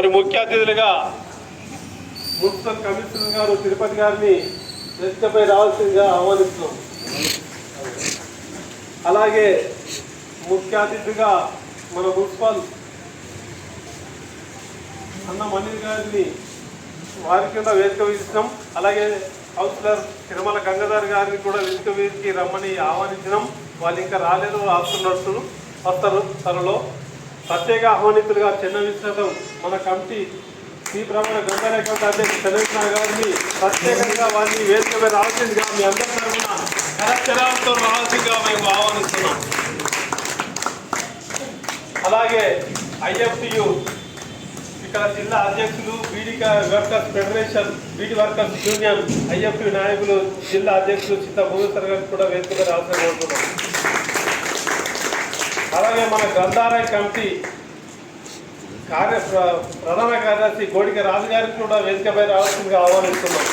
మరి ముఖ్య అతిథులుగా మున్సిపల్ కమిషనర్ గారు తిరుపతి గారిని వేదికపై రావాల్సిందిగా ఆహ్వానిస్తున్నాం. అలాగే ముఖ్య అతిథిగా మన మున్సిపల్ అన్న మనీర్ గారిని వారి కింద వేదిక వేసినాం. అలాగే కౌన్సిలర్ తిరుమల గంగాధర్ గారిని కూడా వేదిక వేదికి రమ్మని ఆహ్వానించినాం. వాళ్ళు ఇంకా రాలేదు ఆస్తున్నట్టు వస్తారు త్వరలో. ప్రత్యేక ఆహ్వానితులుగా చిన్న విశ్వాసం మన కమిటీ శ్రీ ప్రమాణ గంగారేఖ అధ్యక్షుడు చంద్రకృష్ణ గారిని ప్రత్యేకంగా వారిని వేదిక మీద రావాల్సిందిగా మీ అందరి తరఫున కరచరాలతో రావాల్సిందిగా మేము ఆహ్వానిస్తున్నాం. అలాగే ఐఎఫ్టియు ఇక్కడ జిల్లా అధ్యక్షులు beedi workers federation beedi workers union IFT నాయకులు జిల్లా అధ్యక్షులు చిత్త భూమేశ్వర్ గారికి కూడా వేదిక రావాల్సిన కోరుతున్నాం. అలాగే మన గ్రంథాలయ కమిటీ కార్య ప్ర- ప్రధాన కార్యదర్శి కోడిక రాజు గారికి కూడా వేదికపై రావాల్సిందిగా ఆహ్వానిస్తున్నాం.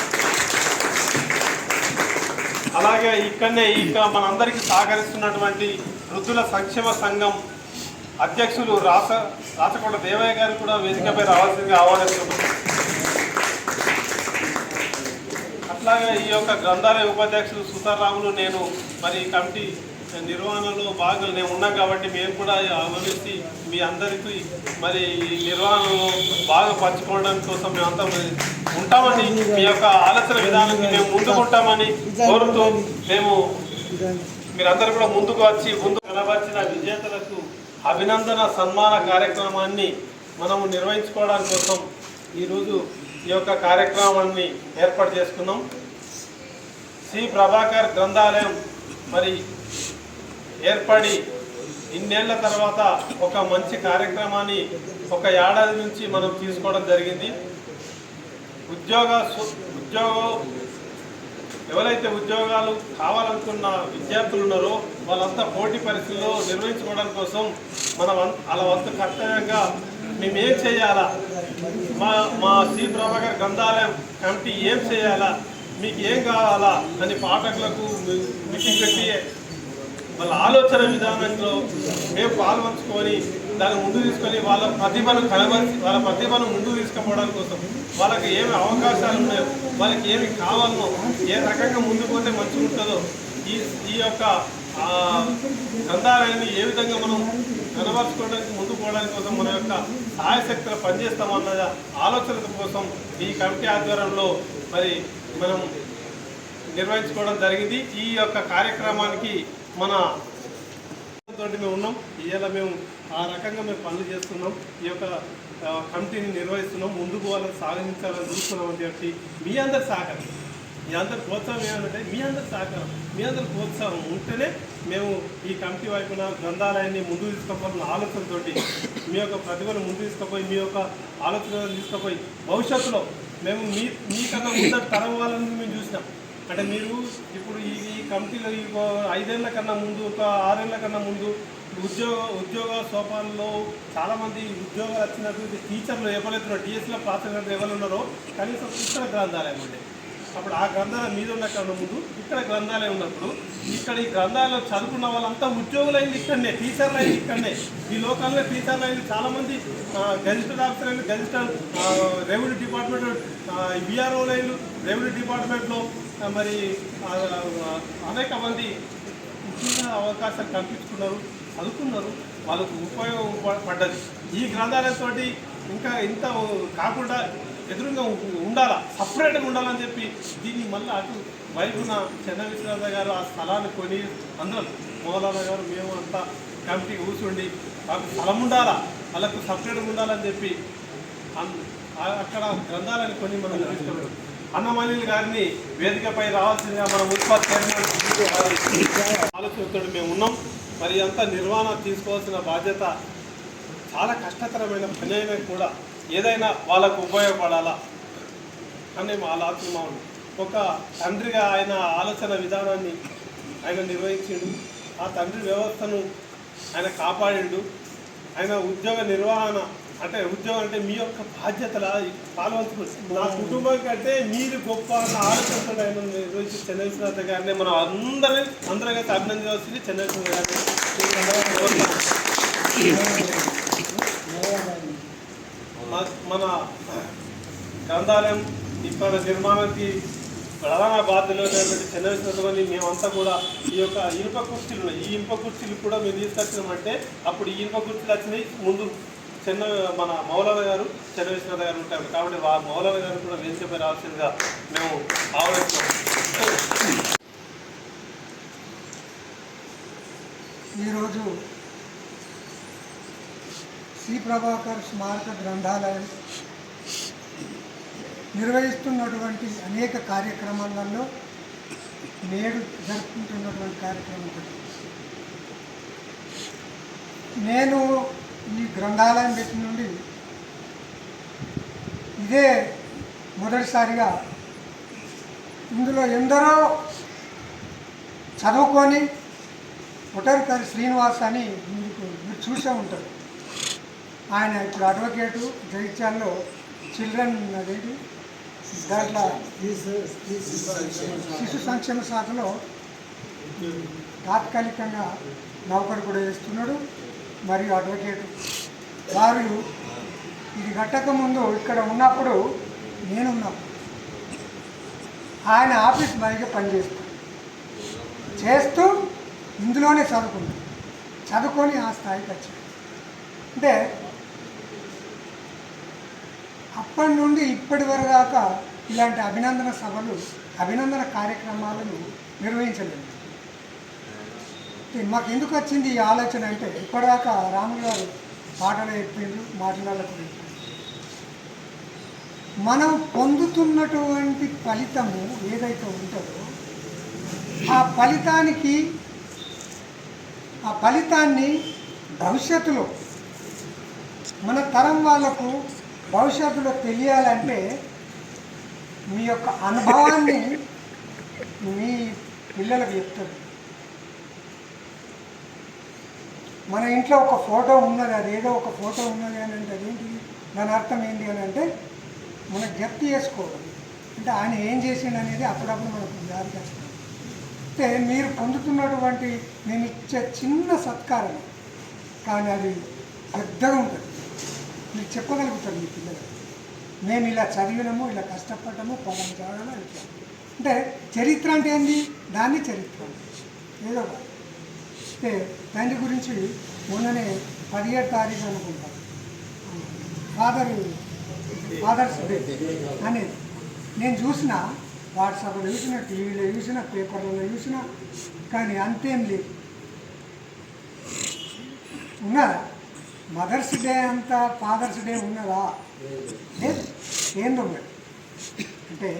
అలాగే ఇక్కడనే ఇక మనందరికీ సహకరిస్తున్నటువంటి వృద్ధుల సంక్షేమ సంఘం అధ్యక్షులు రాస రాసకొండ దేవయ్య గారు కూడా వేదికపై రావాల్సిందిగా ఆహ్వానిస్తున్నాం. అట్లాగే ఈ యొక్క గ్రంథాలయ ఉపాధ్యక్షులు సుతారాములు నేను మరి ఈ కమిటీ నిర్వహణలో భాగంగా నేను ఉన్నాం కాబట్టి మేము కూడా ఆలోచించి మీ అందరికీ మరి ఈ నిర్వహణలో బాగా పంచుకోవడం కోసం మేమంతా ఉంటామని మీ యొక్క ఆలోచన విధానానికి మేము ముందుకుంటామని కోరుతూ మేము మీరందరూ కూడా ముందుకు వచ్చి ముందు కనబర్చిన విజేతలకు అభినందన సన్మాన కార్యక్రమాన్ని మనము నిర్వహించుకోవడం కోసం ఈరోజు ఈ యొక్క కార్యక్రమాన్ని ఏర్పాటు చేసుకున్నాం. శ్రీ ప్రభాకర్ గ్రంథాలయం మరి ఏర్పడి ఇన్నేళ్ళ తర్వాత ఒక మంచి కార్యక్రమాన్ని ఒక ఏడాది నుంచి మనం తీసుకోవడం జరిగింది. ఉద్యోగ ఉద్యోగం ఎవరైతే ఉద్యోగాలు కావాలనుకున్న విద్యార్థులు ఉన్నారో వాళ్ళంతా పోటీ పరిస్థితుల్లో నిర్వహించుకోవడం కోసం మనం అలా వంతు కర్తవ్యంగా మేమేం చేయాలా? మా మా శ్రీ ప్రభాకర్ గ్రంథాలయం కమిటీ ఏం చేయాలా? మీకు ఏం కావాలా? అని పాఠకులకు మీటింగ్ పెట్టి వాళ్ళ ఆలోచన విధానంలో మేము పాల్పంచుకొని దాన్ని ముందు తీసుకొని వాళ్ళ ప్రతిభను కనబరిచి వాళ్ళ ప్రతిభను ముందు తీసుకుపోవడం కోసం వాళ్ళకి ఏమి అవకాశాలు ఉన్నాయో వాళ్ళకి ఏమి కావాలనో ఏ రకంగా ముందుకు పోతే మంచిగా ఉంటుందో ఈ ఈ యొక్క గ్రంథాలయాన్ని ఏ విధంగా మనం కనబరుచుకోవడానికి ముందు పోవడానికి కోసం మన యొక్క సహాయశక్తులు పనిచేస్తామన్న ఆలోచన కోసం ఈ కమిటీ ఆధ్వర్యంలో మరి మనం నిర్వహించుకోవడం జరిగింది. ఈ యొక్క కార్యక్రమానికి మన తోటి మేము ఉన్నాం. ఇవాళ మేము ఆ రకంగా మేము పనులు చేస్తున్నాం. ఈ యొక్క కమిటీని నిర్వహిస్తున్నాం. ముందుకు వాళ్ళని సాధించాలని చూస్తున్నాం అని చెప్పి మీ అందరి సహకారం. మీ అందరి ప్రోత్సాహం ఏమంటే మీ అందరి సహకారం. మీ అందరి ప్రోత్సాహం ఉంటేనే మేము ఈ కమిటీ వైపున గ్రంథాలయాన్ని ముందుకు తీసుకుపోవాలన్న ఆలోచనతోటి మీ యొక్క ప్రతిభను ముందు తీసుకుపోయి మీ యొక్క ఆలోచనలు తీసుకుపోయి భవిష్యత్తులో మేము మీ మీకన్నా ముందర తరం వాళ్ళని మేము చూసినాం. అంటే మీరు ఇప్పుడు ఈ కమిటీలో ఈ ఐదేళ్ళ కన్నా ముందు ఒక ఆరేళ్ళ కన్నా ముందు ఉద్యోగ ఉద్యోగ సోపాల్లో చాలామంది ఉద్యోగాలు వచ్చినటువంటి టీచర్లు ఎవరైతే డిఎస్లో పాస్ అయినట్టు ఎవరు ఉన్నారో కనీసం ఇక్కడ గ్రంథాలయం ఉండే అప్పుడు ఆ గ్రంథాలయం మీద ఉన్న కన్నా ముందు ఇక్కడ గ్రంథాలయం ఉన్నప్పుడు ఇక్కడ ఈ గ్రంథాలయం చదువుకున్న వాళ్ళంతా ఉద్యోగులైంది ఇక్కడనే టీచర్లు అయింది ఇక్కడనే. ఈ లోకల్లో టీచర్లు అయింది చాలామంది గజిస్టర్ ఆఫీసర్ అయింది గజిస్టర్ రెవెన్యూ డిపార్ట్మెంట్ విఆర్ఓలు లైన్లు రెవెన్యూ డిపార్ట్మెంట్లో మరి అనేక మంది ఉద్యోగ అవకాశాలు కల్పించుకున్నారు చదువుకున్నారు వాళ్ళకు ఉపయోగపడ్డది ఈ గ్రంథాలయంతో ఇంకా ఇంత కాకుండా ఎదురుగా ఉండాలా సపరేట్గా ఉండాలని చెప్పి దీన్ని మళ్ళీ అటు వైపున చెన్న విశ్వనాథ గారు ఆ స్థలాన్ని కొని అందరం మౌలానా గారు మేము అంతా కమిటీ కూర్చుండి మాకు స్థలం ఉండాలా వాళ్ళకు సపరేట్గా ఉండాలని చెప్పి అన్- అక్కడ గ్రంథాలను కొని మనం తీసుకున్నాం అన్నమల్లి గారిని వేదికపై రావాల్సిందిగా మన మున్సిపల్ చైర్మన్ ఆలోచనతో మేము ఉన్నాం. మరి అంతా నిర్వహణ తీసుకోవాల్సిన బాధ్యత చాలా కష్టతరమైన పని అయినా కూడా ఏదైనా వాళ్ళకు ఉపయోగపడాలా అని మా ఆలోచన మా ఒక తండ్రిగా ఆయన ఆలోచన విధానాన్ని ఆయన నిర్వహించిండు. ఆ తండ్రి వ్యవస్థను ఆయన కాపాడిండు. ఆయన ఉద్యోగ నిర్వహణ అంటే ఉద్యోగం అంటే మీ యొక్క బాధ్యతల పాల్గొంటుంది నా కుటుంబం కంటే మీరు గొప్ప అన్న ఆలోచనతో ఆయన నిర్వహించి చంద్రశేఖర గారిని మనం అందరం అందరం కలిసి అభినందించవలసింది చంద్రశేఖర గారిని మన గ్రంథాలయం ఇక్కడ నిర్మాణానికి ప్రధాన బాధ్యతలు ఉన్నటువంటి చంద్రశేఖరని మేమంతా కూడా ఈ యొక్క ఇనుప కుర్చీలు ఉన్నాయి. ఈ ఇనుప కుర్చీలు కూడా మేము తీసుకొచ్చినామంటే అప్పుడు ఈ ఇనుప కుర్చీలు వచ్చినాయి ముందు చిన్న మన మౌలవ గారు చంద్రశేఖర గారు ఉంటారు. కాబట్టి వా మౌలవ గారు కూడా వేసేపై రావాల్సిందిగా మేము ఆలోచిస్తున్నాం ఈరోజు శ్రీ ప్రభాకర్ స్మారక గ్రంథాలయం నిర్వహిస్తున్నటువంటి అనేక కార్యక్రమాలలో నేడు జరుపుకుంటున్నటువంటి కార్యక్రమం నేను ఈ గ్రంథాలయం పెట్టిన నుండి ఇదే మొదటిసారిగా ఇందులో ఎందరో చదువుకొని ఒటరికరి శ్రీనివాస్ అని మీకు మీరు చూసే ఉంటారు. ఆయన ఇప్పుడు అడ్వకేటు జగిత్యాల్లో చిల్డ్రన్ అనేది దాంట్లో శిశు సంక్షేమ శాఖలో తాత్కాలికంగా నౌకరు కూడా చేస్తున్నాడు మరియు అడ్వకేట్ వారు ఇది కట్టకముందు ఇక్కడ ఉన్నప్పుడు నేనున్నా ఆయన ఆఫీస్ పని పనిచేస్తాను చేస్తూ ఇందులోనే చదువుకున్నాను. చదువుకొని ఆ స్థాయికి వచ్చాను. అంటే అప్పటి నుండి ఇప్పటి వరకు దాకా ఇలాంటి అభినందన సభలు అభినందన కార్యక్రమాలను నిర్వహించలేదు. మాకు ఎందుకు వచ్చింది ఈ ఆలోచన అంటే ఇప్పటిదాకా రాములు గారు పాటలు చెప్పిండ్రు మాటలకు మనం పొందుతున్నటువంటి ఫలితము ఏదైతే ఉంటుందో ఆ ఫలితానికి ఆ ఫలితాన్ని భవిష్యత్తులో మన తరం వాళ్ళకు భవిష్యత్తులో తెలియాలంటే మీ యొక్క అనుభవాన్ని మీ పిల్లలకు చెప్తారు మన ఇంట్లో ఒక ఫోటో ఉన్నది అది ఏదో ఒక ఫోటో ఉన్నది అని అంటే అదేంటి? దాని అర్థం ఏంటి అని అంటే మనం జప్తి చేసుకోవడం. అంటే ఆయన ఏం చేసిండు అనేది అప్పుడప్పుడు మనకు జారి చేస్తాం అయితే మీరు పొందుతున్నటువంటి నేను ఇచ్చే చిన్న సత్కారం కానీ అది పెద్దగా ఉంటుంది. మీరు చెప్పగలుగుతారు మీ పిల్లలు. మేము ఇలా చదివినము ఇలా కష్టపడము పొలం చదవడం అంటే చరిత్ర అంటే ఏంది? దాన్ని చరిత్ర ఏదో అంటే దాని గురించి మొన్ననే పదిహేడు తారీఖు అనుకుంటాను ఫాదర్ ఫాదర్స్ డే అనేది. నేను చూసిన వాట్సాప్లో చూసిన టీవీలో చూసిన పేపర్లలో చూసిన కానీ అంతేం లేదు. ఉన్నదా? మదర్స్ డే అంత ఫాదర్స్ డే ఉన్నదా? లేదు. ఏందో అంటే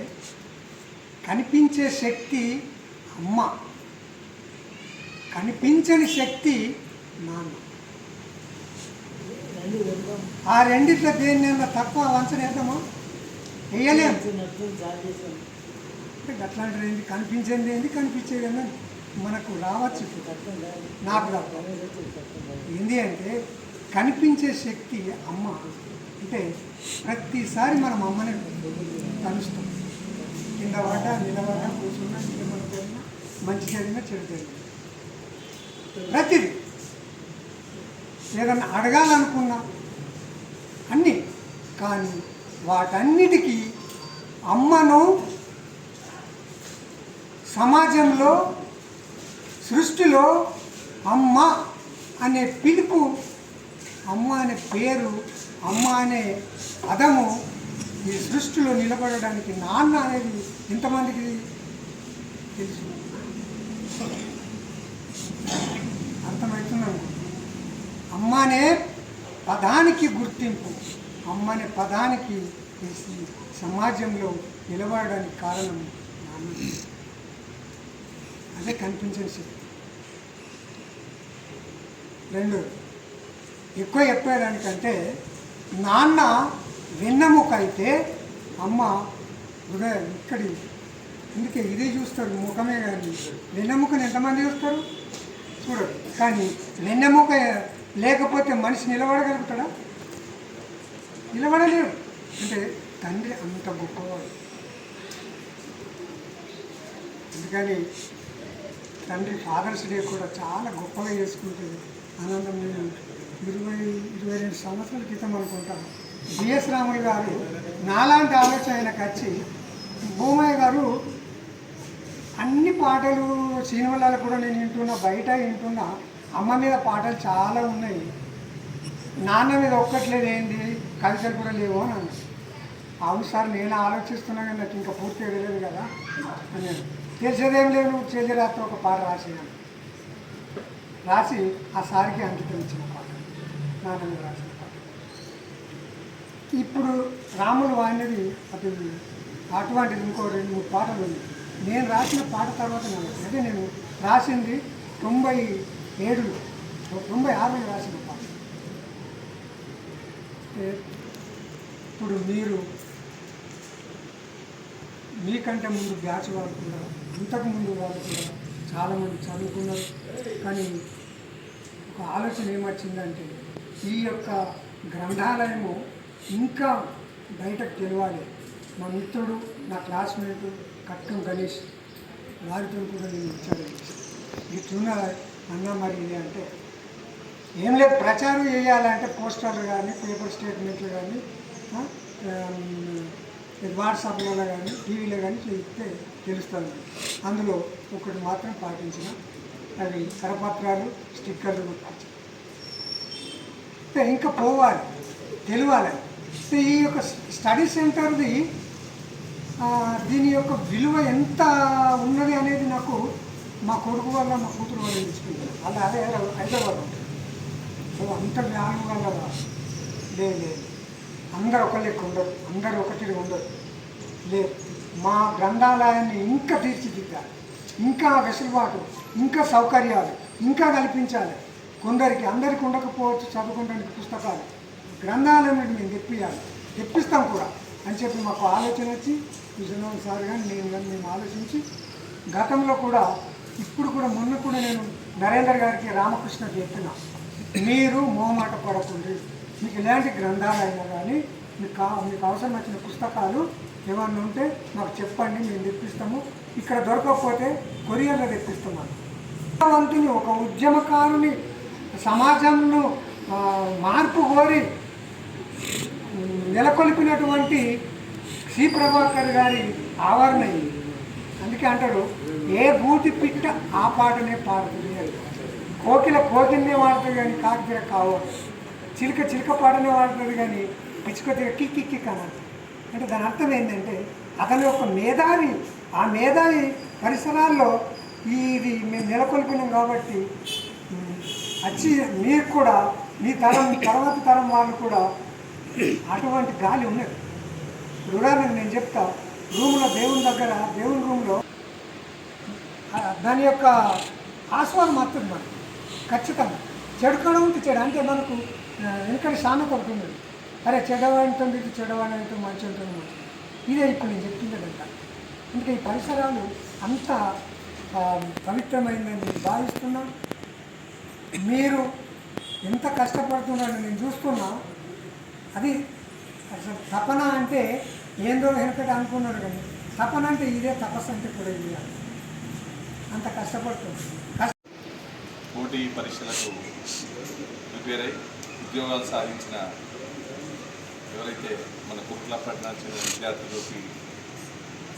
కనిపించే శక్తి అమ్మ. కనిపించని శక్తి నాన్న. ఆ రెండిట్లో దేన్నైనా తక్కువ వంచన వేద్దామా? వేయలేము అంటే అట్లాంటిది ఏంది? కనిపించేది ఏంది? కనిపించేది ఏంది అని మనకు రావచ్చు. నాకు ఏంది అంటే కనిపించే శక్తి అమ్మ. అంటే ప్రతిసారి మనం అమ్మని కలుస్తాం కింద పడ్డ నిలబడ్డ కూర్చున్నా మంచి జరిగినా చెడు జరిగినా ప్రతిదీ. ఏదన్నా అడగాలనుకున్నా అన్నీ కానీ వాటన్నిటికీ అమ్మను సమాజంలో సృష్టిలో అమ్మ అనే పిలుపు అమ్మ అనే పేరు అమ్మ అనే పదము ఈ సృష్టిలో నిలబడడానికి నాన్న అనేది ఇంతమందికి తెలుసు? అర్థమవుతున్నాను అమ్మ అనే పదానికి గుర్తింపు. అమ్మ అనే పదానికి సమాజంలో నిలబడడానికి కారణం నాన్న. అదే కనిపించని శక్తి రెండు ఎక్కువ చెప్పేదానికంటే నాన్న వెన్నెముక అయితే అమ్మ హృదయం ఇక్కడి అందుకే ఇదే చూస్తారు ముఖమే కానీ వెన్నెముకని ఎంతమంది చూస్తారు? చూడరు. కానీ నిన్నెముక లేకపోతే మనిషి నిలబడగలుగుతాడా? నిలబడలేరు అంటే తండ్రి అంత గొప్పవాడు. అందుకని తండ్రి ఫాదర్స్ డే కూడా చాలా గొప్పగా చేసుకుంటుంది ఆనందం నేను ఇరవై ఇరవై రెండు సంవత్సరాల క్రితం అనుకుంటాను. బిఎస్ రాములు గారు నాలాంటి ఆలోచన ఆయనకు వచ్చి భూమయ్య గారు అన్ని పాటలు సినిమాలలో కూడా నేను వింటున్నా బయట వింటున్నా అమ్మ మీద పాటలు చాలా ఉన్నాయి. నాన్న మీద ఒక్కట్లేదు ఏంది? కవితలు కూడా లేవు అని అన్నాడు. అవును సార్ నేను ఆలోచిస్తున్నా కానీ నాకు ఇంకా పూర్తి వెళ్ళలేదు కదా అని తెలిసేదేం లేదు నువ్వు చేతి రాత్రి ఒక పాట రాసినాను రాసి ఆ సారికి అంకితం ఇచ్చిన పాట. నాన్న మీద రాసిన పాట. ఇప్పుడు రాములు వాడినది అది అటువంటిది ఇంకో రెండు మూడు పాటలు ఉన్నాయి. నేను రాసిన పాట తర్వాత నాకు అంటే నేను రాసింది తొంభై ఏడులో. తొంభై ఆరులో రాసిన పాట. ఇప్పుడు మీరు మీకంటే ముందు బ్యాచ్ వాళ్ళు కూడా ఇంతకు ముందు వాళ్ళు కూడా చాలామంది చదువుకున్నారు. కానీ ఒక ఆలోచన ఏమొచ్చిందంటే ఈ యొక్క గ్రంథాలయము ఇంకా బయటకు తెలియాలి మా మిత్రుడు నా క్లాస్మేట్ కట్టం గణేష్ వారితో కూడా నేను ఇచ్చాను ఇట్లున్న అన్నా మరి ఇది అంటే ఏం లేదు ప్రచారం చేయాలంటే పోస్టర్లు కానీ పేపర్ స్టేట్మెంట్లు కానీ వాట్సాప్లలో కానీ టీవీలో కానీ చెప్తే తెలుస్తుంది. అందులో ఒకటి మాత్రం పాటించిన అవి కరపత్రాలు స్టిక్కర్లు కూడా ఇంకా పోవాలి తెలియాలి ఈ యొక్క స్టడీ సెంటర్ది దీని యొక్క విలువ ఎంత ఉన్నది అనేది నాకు మా కొడుకు వల్ల మా కూతురు వల్ల తెలుసుకుంది అలా అదే హైదరాబాద్ ఉంటుంది సో అంత జ్ఞానం వల్ల లేదు లేదు అందరు ఒక లెక్క ఉండరు. అందరు ఒకటి ఉండరు. లేదు మా గ్రంథాలయాన్ని ఇంకా తీర్చిదిద్దాలి. ఇంకా వెసులుబాటు ఇంకా సౌకర్యాలు ఇంకా కల్పించాలి. కొందరికి అందరికి ఉండకపోవచ్చు చదువుకోవడానికి పుస్తకాలు. గ్రంథాలయం మేము తెప్పియాలి. తెప్పిస్తాం కూడా అని చెప్పి మాకు ఆలోచన వచ్చి విజయనగరం సార్ కానీ నేను కానీ మేము ఆలోచించి గతంలో కూడా ఇప్పుడు కూడా మొన్న కూడా నేను నరేందర్ గారికి రామకృష్ణ చెప్పిన మీరు మోమాట పడకండి. మీకు ఎలాంటి గ్రంథాలైనా కానీ మీకు మీకు అవసరం వచ్చిన పుస్తకాలు ఏమన్నా ఉంటే మాకు చెప్పండి మేము తెప్పిస్తాము. ఇక్కడ దొరకకపోతే కొరియర్లో తెప్పిస్తున్నాను వంతుని ఒక ఉద్యమకారుని సమాజంను మార్పు కోరి నెలకొల్పినటువంటి శ్రీ ప్రభాకర్ గారి ఆవరణ ఇది. అందుకే అంటాడు ఏ బూతి పిట్ట ఆ పాటనే పాడుతుంది అని కోకిల కోకిల్నే వాడుతుంది కానీ కాకిర కావు. చిలుక చిలుక పాటనే వాడుతుంది కానీ పిచ్చుక తీగ కిక్కి కిక్ అని అంటే దాని అర్థం ఏంటంటే అతని యొక్క మేధావి ఆ మేధావి పరిసరాల్లో ఇది మేము నెలకొల్పినాం కాబట్టి వచ్చి మీరు కూడా మీ తరం తర్వాత తరం వాళ్ళు కూడా అటువంటి గాలి ఉన్నది. ఇప్పుడు ఉదాహరణకు నేను చెప్తా రూమ్లో దేవుని దగ్గర దేవుని రూమ్లో దాని యొక్క ఆస్వాదం మాత్రం మనకు ఖచ్చితంగా. చెడు కడ ఉంటే చెడు అంటే మనకు ఆ, వెనకటి సామెత ఒకటి అరే చెడవాడితో ఇది చెడవాడితో మంచి ఉంటుంది మంచి ఇదే ఇప్పుడు నేను చెప్పింది కనుక అందుకే ఈ పరిసరాలు అంత పవిత్రమైందని నేను భావిస్తున్నా. మీరు ఎంత కష్టపడుతున్నారో నేను చూస్తున్నా. అది అసలు తపన అంటే ఏందో వెనకటి అనుకున్నాడు కానీ తపన అంటే ఇదే తపస్సు అంటే కూడా ఇది అంత కష్టపడుతుంది పోటీ పరీక్షలకు ప్రిపేర్ అయి ఉద్యోగాలు సాధించిన ఎవరైతే మన కుట్లపట్నం చెందిన విద్యార్థులకి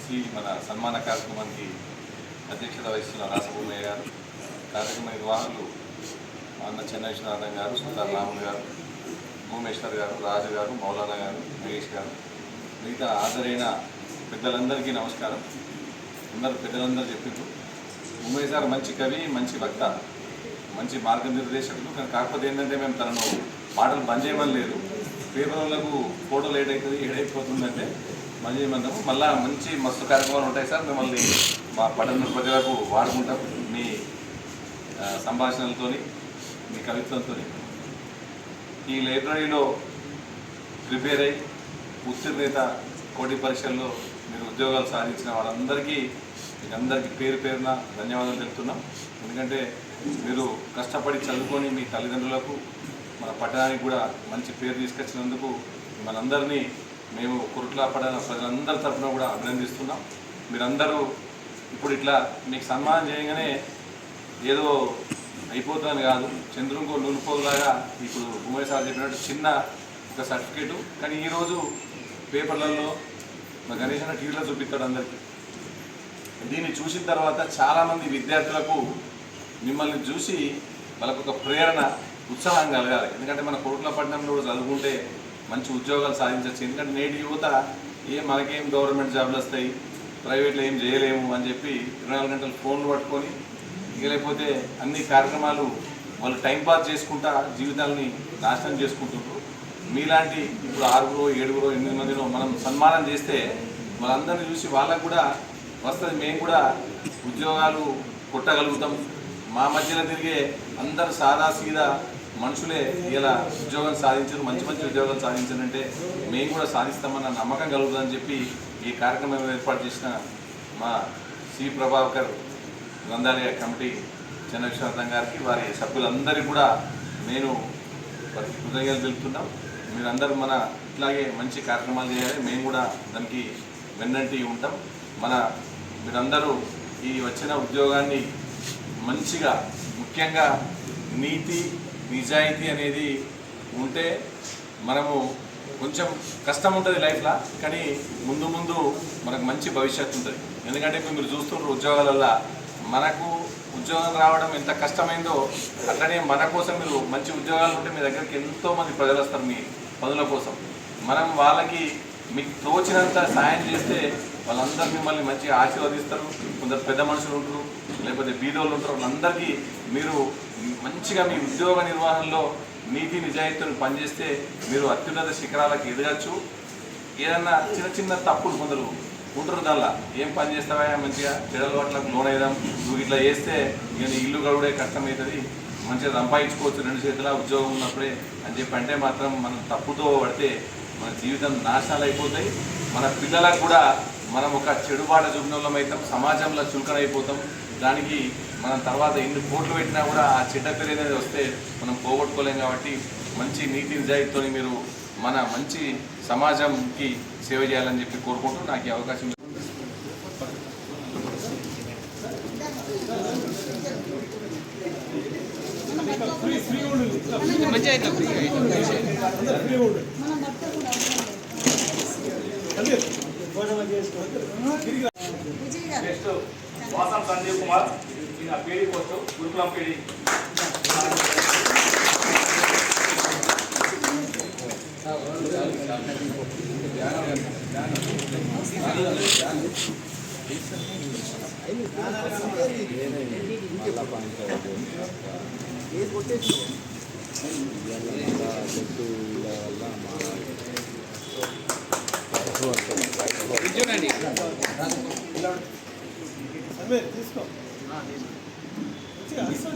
శ్రీ మన సన్మాన కార్యక్రమానికి అధ్యక్షత వహిస్తున్న రాసభూమయ్య గారు కార్యక్రమ నిర్వాహకులు అన్న చెన్నైశ్వరనారాయణ గారు సుందర రాములు గారు భూమేశ్వర్ గారు రాజు గారు మౌలానా గారు మహేష్ గారు మిగతా హాజరైన పెద్దలందరికీ నమస్కారం. అందరు పెద్దలందరూ చెప్పిండ్రు ఉమేష్ సార్ మంచి కవి మంచి వక్త మంచి మార్గనిర్దేశకులు కానీ కాకపోతే ఏంటంటే మేము తనను పాటలు బంద్ చేయమని లేదు. పేపర్లకు ఫోటోలు ఏడైతుంది ఏడైపోతుందంటే బంద్ చేయమన్నాము మళ్ళీ మంచి మస్తు కార్యక్రమాలు ఉంటాయి సార్. మిమ్మల్ని మా పట్టణ ప్రజలకు వాడుకుంటాం. మీ సంభాషణలతోని మీ కవిత్వంతో ఈ లైబ్రరీలో ప్రిపేర్ అయ్యి ఉత్తీర్ణత పోటీ పరీక్షల్లో మీరు ఉద్యోగాలు సాధించిన వాళ్ళందరికీ మీకు అందరికీ పేరు పేరున ధన్యవాదాలు తెలుపుతున్నాం. ఎందుకంటే మీరు కష్టపడి చదువుకొని మీ తల్లిదండ్రులకు మన పట్టణానికి కూడా మంచి పేరు తీసుకొచ్చినందుకు మనందరినీ మేము కురుట్లాపడ ప్రజలందరి తరఫున కూడా అభినందిస్తున్నాం. మీరందరూ ఇప్పుడు ఇట్లా మీకు సన్మానం చేయగానే ఏదో అయిపోతుందని కాదు చంద్రునికో నూలుపోలాగా ఇప్పుడు ఉమేష్ సార్ చెప్పినట్టు చిన్న ఒక సర్టిఫికేటు. కానీ ఈరోజు పేపర్లలో మా గణేష్ అన్న టీవీలో చూపిస్తాడు అందరికీ. దీన్ని చూసిన తర్వాత చాలామంది విద్యార్థులకు మిమ్మల్ని చూసి వాళ్ళకు ఒక ప్రేరణ ఉత్సాహం కలగాలి. ఎందుకంటే మన కోట్లపట్నంలో పట్టణంలో చదువుకుంటే మంచి ఉద్యోగాలు సాధించవచ్చు ఎందుకంటే నేటి యువత ఏం మనకేం గవర్నమెంట్ జాబ్లు వస్తాయి ప్రైవేట్లో ఏం చేయలేము అని చెప్పి ఇరవై నాలుగు గంటలు ఫోన్లు పట్టుకొని ఇక లేకపోతే అన్ని కార్యక్రమాలు వాళ్ళు టైం పాస్ చేసుకుంటా జీవితాలని నాశనం చేసుకుంటుంటారు మీలాంటి ఇప్పుడు ఆరుగురు ఏడుగురు ఎనిమిది మందిలో మనం సన్మానం చేస్తే వాళ్ళందరినీ చూసి వాళ్ళకు కూడా వస్తుంది. మేము కూడా ఉద్యోగాలు కొట్టగలుగుతాం. మా మధ్యలో తిరిగే అందరు సాదా సీదా మనుషులే ఇలా ఉద్యోగం సాధించారు మంచి మంచి ఉద్యోగాలు సాధించారంటే మేము కూడా సాధిస్తామన్న నమ్మకం కలుగుతుందని చెప్పి ఈ కార్యక్రమం ఏర్పాటు చేసిన మా సి ప్రభాకర్ గ్రంథాలయ కమిటీ చంద్రవిశ్వనాథం గారికి వారి సభ్యులందరికీ కూడా నేను వారికి కృతజ్ఞతలు తెలుపుతున్నాం. మీరందరూ మన ఇట్లాగే మంచి కార్యక్రమాలు చేయాలి. మేము కూడా దానికి వెన్నంటి ఉంటాం. మన మీరందరూ ఈ వచ్చిన ఉద్యోగాన్ని మంచిగా ముఖ్యంగా నీతి నిజాయితీ అనేది ఉంటే మనము కొంచెం కష్టం ఉంటుంది లైఫ్లో కానీ ముందు ముందు మనకు మంచి భవిష్యత్తు ఉంటుంది. ఎందుకంటే ఇప్పుడు మీరు చూస్తున్నారు ఉద్యోగాలల్లో మనకు ఉద్యోగం రావడం ఎంత కష్టమైందో అట్లనే మన కోసం మీరు మంచి ఉద్యోగాలు ఉంటే మీ దగ్గరికి ఎంతోమంది ప్రజలు వస్తారు మీ పనుల కోసం. మనం వాళ్ళకి మీకు తోచినంత సాయం చేస్తే వాళ్ళందరూ మిమ్మల్ని మంచిగా ఆశీర్వదిస్తారు. కొందరు పెద్ద మనుషులు ఉంటారు లేకపోతే బీదోళ్ళు ఉంటారు. వాళ్ళందరికీ మీరు మంచిగా మీ ఉద్యోగ నిర్వహణలో నీతి నిజాయితీని పనిచేస్తే మీరు అత్యున్నత శిఖరాలకు ఎదగచ్చు. ఏదన్నా చిన్న చిన్న తప్పులు కొందరు ఉంటారు దానిలో. ఏం పని చేస్తావా మంచిగా? చెడలవాట్లకు లోన్ అయిదాం నువ్వు ఇట్లా చేస్తే నేను ఇల్లు గడువుడే కష్టమవుతుంది. మంచిగా సంపాదించుకోవచ్చు రెండు చేతుల ఉద్యోగం ఉన్నప్పుడే అని చెప్పి అంటే మాత్రం మనం తప్పుతో పడితే మన జీవితం నాశనాలు అయిపోతాయి. మన పిల్లలకు కూడా మనం ఒక చెడుబాట చూపినోళ్ళం అవుతాం సమాజంలో చులకనైపోతాం. దానికి మనం తర్వాత ఎన్ని కోట్లు పెట్టినా కూడా ఆ చెడ్డ పేరు అనేది వస్తే మనం పోగొట్టుకోలేం కాబట్టి మంచి నీతి నిజాయితీతో మీరు మన మంచి సమాజంకి సేవ చేయాలని చెప్పి కోరుకుంటూ నాకు ఈ అవకాశం నెక్స్ట్ వాసం సంజీవ్ కుమార్ ఈయన పీడి పోస్ట్ గురుకులం పీడి తీసుకో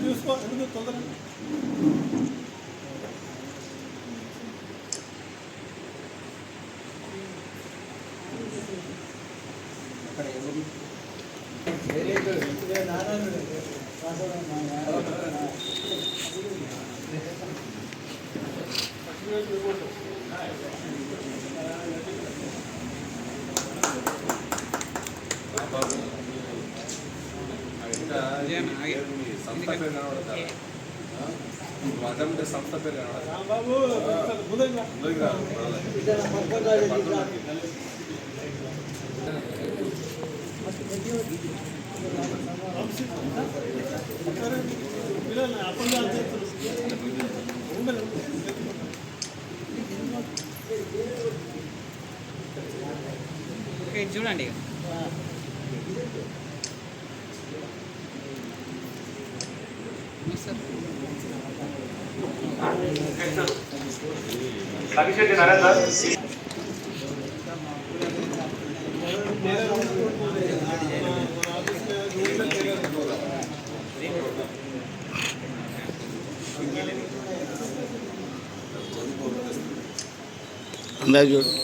తీసుకో ఎందుకు తొందర సంస్థ పేరు కనబడతా అంటే సంస్థ పేరు అందరూ చూడు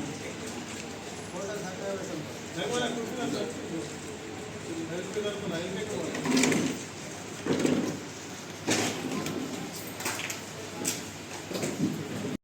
జగన్ కుటుంబం